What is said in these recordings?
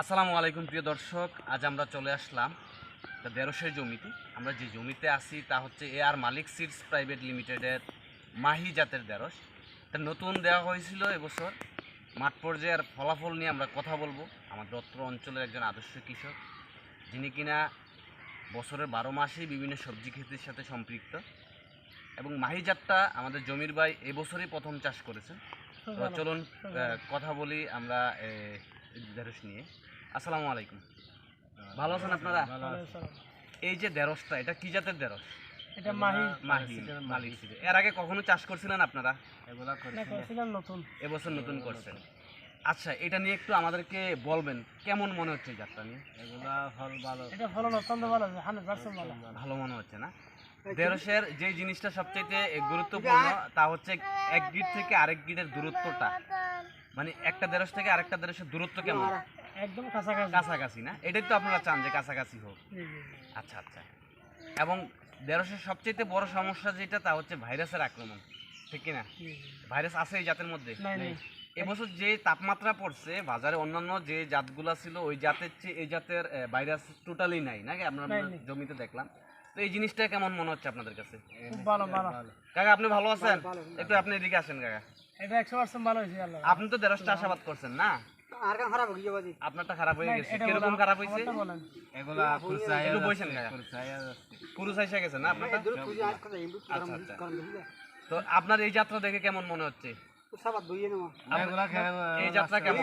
আসসালামু আলাইকুম প্রিয় দর্শক আজ আমরা চলে আসলাম একটা দেড়শের জমিতে। আমরা যে জমিতে আছি তা হচ্ছে এ আর মালিক সিডস প্রাইভেট লিমিটেডের মাহি জাতের দেড়স এটা নতুন দেওয়া হয়েছিল এবছর। মাঠ পর্যায়ের ফলাফল নিয়ে আমরা কথা বলব। আমার অত্র অঞ্চলের একজন আদর্শ কৃষক যিনি কিনা বছরের বারো মাসেই বিভিন্ন সবজি ক্ষেতের সাথে সম্পৃক্ত। এবং মাহি জাতটা আমাদের জমির ভাই এবছরই প্রথম চাষ করেছেন। চলুন কথা বলি আমরা ঢেঁড়স নিয়ে। আসসালামু আলাইকুম। ভালো আছেন আপনারা? এই যে ঢেঁড়সটা এটা কি জাতের ঢেঁড়স এটা মাহি। মাহি মালি এর আগে কখনো চাষ করছিলেন আপনারা? নতুন। এবছর নতুন করছেন। আচ্ছা এটা নিয়ে একটু আমাদেরকে বলবেন কেমন মনে হচ্ছে জাতটা নিয়ে? এগুলা ফল ভালো। এটা ফলন অত্যন্ত ভালো ভালো। ভালো মনে হচ্ছে না? ঢেঁড়সের যে জিনিসটা সবচেয়ে গুরুত্বপূর্ণ তা হচ্ছে এক গিট থেকে আরেক গিটের দূরত্বটা। মানে একটা ঢেঁড়স থেকে আরেকটা ঢেঁড়সের দূরত্ব কেমন? একদম কাছাকাছি। কাছাকাছি না? এটাই তো আপনারা চান যে কাছাকাছি হোক। আচ্ছা আচ্ছা। এবং ঢেঁড়সের সবচেয়ে বড় সমস্যা যেটা তা হচ্ছে ভাইরাসের আক্রমণ। ঠিক কি না জি, জি। ভাইরাস আছে এই জাতের মধ্যে? এবছর যে তাপমাত্রা পড়ছে বাজারে অন্যান্য যে জাতগুলা ছিল ওই জাতের চেয়ে এই জাতের ভাইরাস টোটালি নাই নাকি নাই। জমিতে দেখলাম। তো এই জিনিসটা কেমন মনে হচ্ছে আপনাদের কাছে? ভালো ভালো। কাকা আপনি ভালো আছেন? একটু আপনি এদিকে আসেন কাকা। এটা ভালো আল্লাহ আপনি তো দেড়শটা আশাবাদ করছেন না? আপনারটা খারাপ হয়ে গেছে। খারাপ এগুলা একটু বসেন কাকা এসে গেছে না আপনারটা? আচ্ছা আচ্ছা। তো আপনার এই যাত্রা দেখে কেমন মনে হচ্ছে? এগুলা খেয়ে এই যাত্রা কেমন?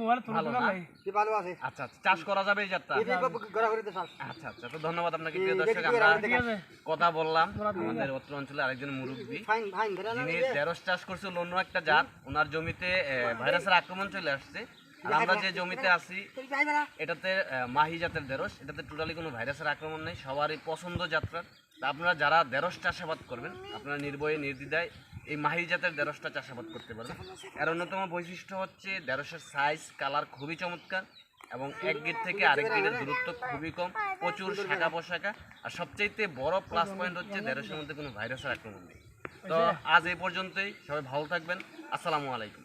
মোবাইল তুলে ভালো তুলে না? লাই আচ্ছা আচ্ছা চাষ করা যাবে এই যাত্রা? আচ্ছা আচ্ছা তো ধন্যবাদ আপনাকে প্রিয় দর্শক আমরা কথা বললাম। আমাদের অত্র অঞ্চলে আরেকজন মুরব্বী যিনি ঢেঁড়স চাষ করছিল অন্য একটা জাত। ওনার জমিতে ভাইরাসের আক্রমণ চলে আসছে। আর আমরা যে জমিতে আছি এটাতে মাহি জাতের ঢেঁড়স। এটাতে টোটালি কোনো ভাইরাসের আক্রমণ নেই সবারই পছন্দ যাত্রা তা আপনারা যারা ঢেঁড়স চাষাবাদ করবেন আপনারা নির্ভয়ে নির্দ্বিধায় এই মাহির জাতের ঢেঁড়সটা চাষাবাদ করতে পারবেন এর অন্যতম বৈশিষ্ট্য হচ্ছে ঢেঁড়সের সাইজ কালার খুবই চমৎকার এবং এক গেট থেকে আরেক গেটের দূরত্ব খুবই কম, প্রচুর শাখা পোশাকা আর সবচাইতে বড় প্লাস পয়েন্ট হচ্ছে ঢেঁড়সের মধ্যে কোনো ভাইরাসের আক্রমণ নেই। তো আজ এই পর্যন্তই, সবাই ভালো থাকবেন। আসসালামু আলাইকুম।